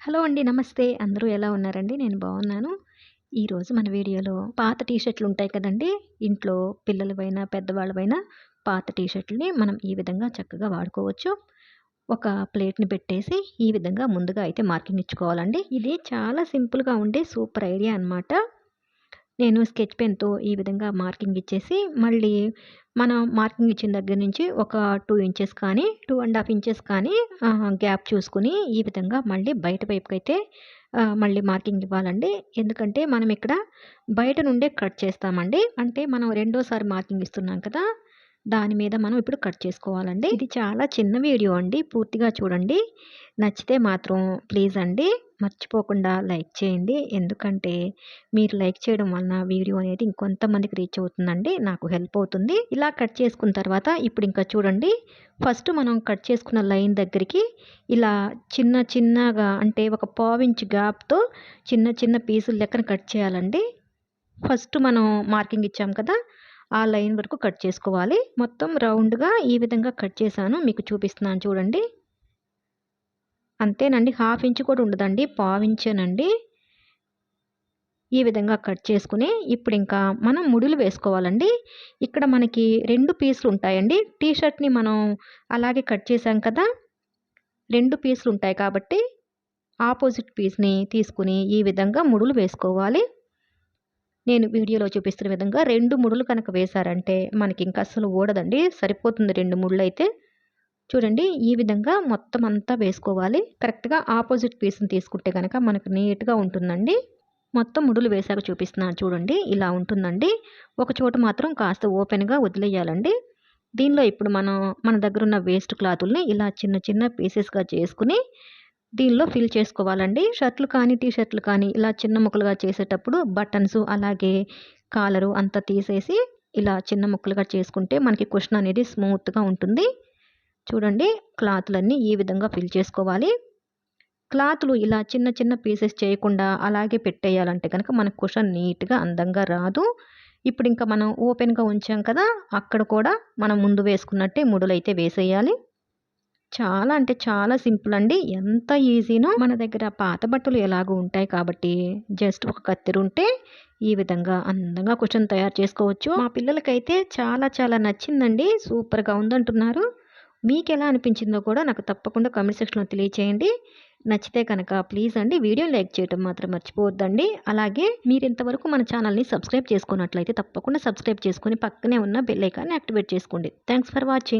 Hello అండి నమస్తే. అందరూ ఎలా ఉన్నారండి? నేను బాగున్నాను. ఈరోజు మన వీడియోలో పాత టీషర్ట్లు ఉంటాయి కదండి. ఇంట్లో పిల్లలవైనా పెద్దవాళ్ళవైనా పాత టీషర్ట్లని మనం ఈ విధంగా చక్కగా వాడుకోవచ్చు. ఒక ప్లేట్ని పెట్టేసి ఈ విధంగా ముందుగా అయితే మార్కింగ్ ఇచ్చుకోవాలండి. ఇది చాలా సింపుల్గా ఉండే సూపర్ ఐడియా అనమాట నేను స్కెచ్ పెన్తో ఈ విధంగా మార్కింగ్ ఇచ్చేసి మళ్ళీ మనం మార్కింగ్ ఇచ్చిన దగ్గర నుంచి ఒక టూ ఇంచెస్ కానీ టూ అండ్ హాఫ్ ఇంచెస్ కానీ గ్యాప్ చూసుకుని ఈ విధంగా మళ్ళీ బయట వైపుకి అయితే మళ్ళీ మార్కింగ్ ఇవ్వాలండి. ఎందుకంటే మనం ఇక్కడ బయట నుండే కట్ చేస్తామండి. అంటే మనం రెండోసారి మార్కింగ్ ఇస్తున్నాం కదా దాని మీద మనం ఇప్పుడు కట్ చేసుకోవాలండి. ఇది చాలా చిన్న వీడియో అండి. పూర్తిగా చూడండి. నచ్చితే మాత్రం ప్లీజ్ అండి. మర్చిపోకుండా లైక్ చేయండి. ఎందుకంటే మీరు లైక్ చేయడం వలన వీడియో అనేది ఇంకొంతమందికి రీచ్ అవుతుందండి. నాకు హెల్ప్ అవుతుంది. ఇలా కట్ చేసుకున్న తర్వాత ఇప్పుడు ఇంకా చూడండి. ఫస్ట్ మనం కట్ చేసుకున్న లైన్ దగ్గరికి ఇలా చిన్న చిన్నగా అంటే ఒక పావించ్ గ్యాప్తో చిన్న చిన్న పీసులు లెక్కన కట్ చేయాలండి. ఫస్ట్ మనం మార్కింగ్ ఇచ్చాం కదా? ఆ లైన్ వరకు కట్ చేసుకోవాలి. మొత్తం రౌండ్గా ఈ విధంగా కట్ చేశాను. మీకు చూపిస్తున్నాను చూడండి. అంతేనండి హాఫ్ ఇంచ్ కూడా ఉండదండి పావించేనండి ఈ విధంగా కట్ చేసుకుని ఇప్పుడు ఇంకా మనం ముడులు వేసుకోవాలండి. ఇక్కడ మనకి రెండు పీసులు ఉంటాయండి. టీషర్ట్ని మనం అలాగే కట్ చేసాం కదా రెండు పీసులు ఉంటాయి కాబట్టి ఆపోజిట్ పీస్ని తీసుకుని ఈ విధంగా ముడులు వేసుకోవాలి. నేను వీడియోలో చూపిస్తున్న విధంగా రెండు ముడులు కనుక వేశారంటే మనకి ఇంకా అసలు ఓడదండి సరిపోతుంది రెండు ముళ్ళు అయితే చూడండి ఈ విధంగా మొత్తం అంతా వేసుకోవాలి. కరెక్ట్గా ఆపోజిట్ పీస్ని తీసుకుంటే కనుక మనకు నీట్గా ఉంటుందండి. మొత్తం ముడులు వేసాక చూపిస్తున్నాను చూడండి ఇలా ఉంటుందండి. ఒక చోట మాత్రం కాస్త ఓపెన్గా వదిలేయాలండి. దీనిలో ఇప్పుడు మనం మన దగ్గర ఉన్న వేస్ట్ క్లాతుల్ని ఇలా చిన్న చిన్న పీసెస్గా చేసుకుని దీనిలో ఫిల్ చేసుకోవాలండి. షర్ట్లు కానీ టీ షర్ట్లు కానీ ఇలా చిన్న ముక్కలుగా చేసేటప్పుడు బటన్స్ అలాగే కాలరు అంతా తీసేసి ఇలా చిన్న ముక్కలుగా చేసుకుంటే మనకి క్వశ్చన్ అనేది స్మూత్గా ఉంటుంది. చూడండి క్లాత్లన్నీ ఈ విధంగా ఫిల్ చేసుకోవాలి. క్లాత్లు ఇలా చిన్న చిన్న పీసెస్ చేయకుండా అలాగే పెట్టేయాలంటే కనుక మనకు క్వశ్చన్ నీట్గా అందంగా రాదు. ఇప్పుడు ఇంకా మనం ఓపెన్గా ఉంచాం కదా అక్కడ కూడా మనం ముందు వేసుకున్నట్టే ముడులైతే వేసేయాలి. చాలా అంటే చాలా సింపుల్ అండి. ఎంత ఈజీనో మన దగ్గర పాత బట్టలు ఎలాగో ఉంటాయి కాబట్టి జస్ట్ ఒక కత్తెర ఉంటే ఈ విధంగా అందంగా క్వశ్చన్ తయారు చేసుకోవచ్చు. మా పిల్లలకైతే చాలా చాలా నచ్చిందండి. సూపర్గా ఉందంటున్నారు. మీకు ఎలా అనిపించిందో కూడా నాకు తప్పకుండా కమెంట్ సెక్షన్లో తెలియచేయండి. నచ్చితే కనుక ప్లీజ్ అండి వీడియో లైక్ చేయడం మాత్రం మర్చిపోవద్దండి. అలాగే మీరు ఇంతవరకు మన ఛానల్ని సబ్స్క్రైబ్ చేసుకున్నట్లయితే తప్పకుండా సబ్స్క్రైబ్ చేసుకుని పక్కనే ఉన్న బెల్ ఐకాన్ని యాక్టివేట్ చేసుకోండి. Thanks for watching.